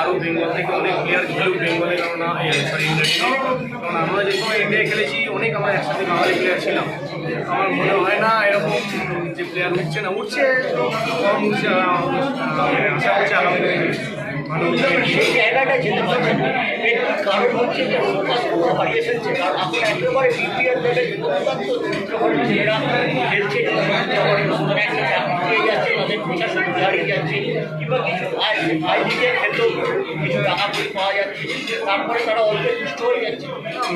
আরও বেঙ্গল থেকে অনেক প্লেয়ার খেলুক বেঙ্গলে কারণ সরি কারণ আমরা যে সময় ইন্ডিয়ায় খেলেছি অনেক আমরা একসাথে বাঙালি প্লেয়ার ছিলাম আমার মনে হয় না এরকম যে প্লেয়ার উঠছে না উঠছে কম উঠছে আশা কারণ হচ্ছে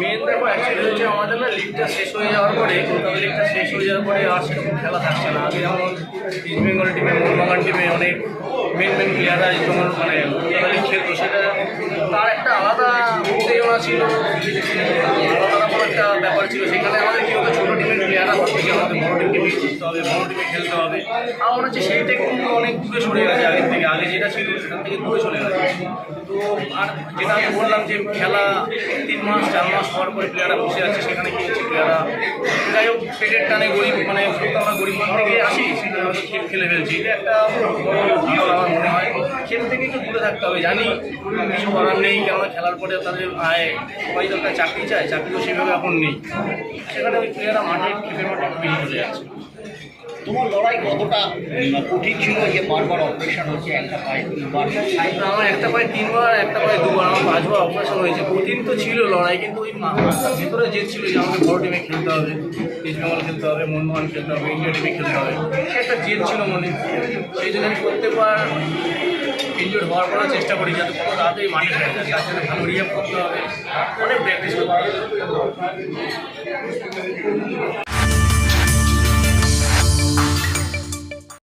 মেন দেখো অ্যাকচুয়ালি হচ্ছে আমাদের না লিগটা শেষ হয়ে যাওয়ার পরে কলকাতা লিগটা শেষ হয়ে যাওয়ার পরে আর সেরকম খেলা থাকছে না। আগে যেমন ইস্ট বেঙ্গল টিমে মোহনবাগান টিমে অনেক মেন মেন প্লেয়াররা যেমন মানে কলকাতা খেলতো, সেটা তার একটা আলাদা উত্তেজনা ছিল। আলাদা রকম একটা ব্যাপার ছিল। সেখানে আমাদের কি হতো? খেলতে হবে। আমার হচ্ছে সেইটা অনেক দূরে সরে গেছে, আগের থেকে। আগে যেটা ছিল সেটার চলে গেছে। তো যেটা আমি বললাম যে খেলা তিন মাস, চার মাস পর পরে বসে আছে, সেখানে কি হচ্ছে যাই হোক, পেটের টানে গরিব মানে আমরা গরিব থেকে আসি সেটা হয়তো খেল ফেলছি। এটা একটা, আমার মনে হয়, খেল থেকে একটু দূরে থাকতে হবে। জানি কিছু করার নেই, কেননা খেলার পরে তাদের আয়, সবাই তো চাকরি চায় চাকরি তো সেভাবে এখন নেই। সেখানে ওই প্লেয়াররা মাঠে খেপে মাঠে বেরিয়ে চলে যাচ্ছে। তোমার লড়াই কতটা কঠিন ছিল যে বারবার অপারেশন হচ্ছে, একটা পায়ে তিনবার আমার একটা পায়ে তিনবার একটা পায়ে দুবার, আমার পাঁচবার অপারেশন হয়েছে। কঠিন তো ছিল লড়াই, কিন্তু ওই ভিতরে জেদ ছিল যে আমাকে বড় টিমে খেলতে হবে ইস্ট খেলতে হবে মোহনবাগান খেলতে হবে ইন্ডিয়া টিমে খেলতে হবে একটা জেদ ছিল মনে। সেই জন্য আমি প্রত্যেকবার ইনজোর হওয়ার পরেও চেষ্টা করি যাতে কত তাড়াতাড়ি মাঠে তার জন্য ভালো রিয়াপ করতে হবে। অনেক প্র্যাকটিস করতে হবে।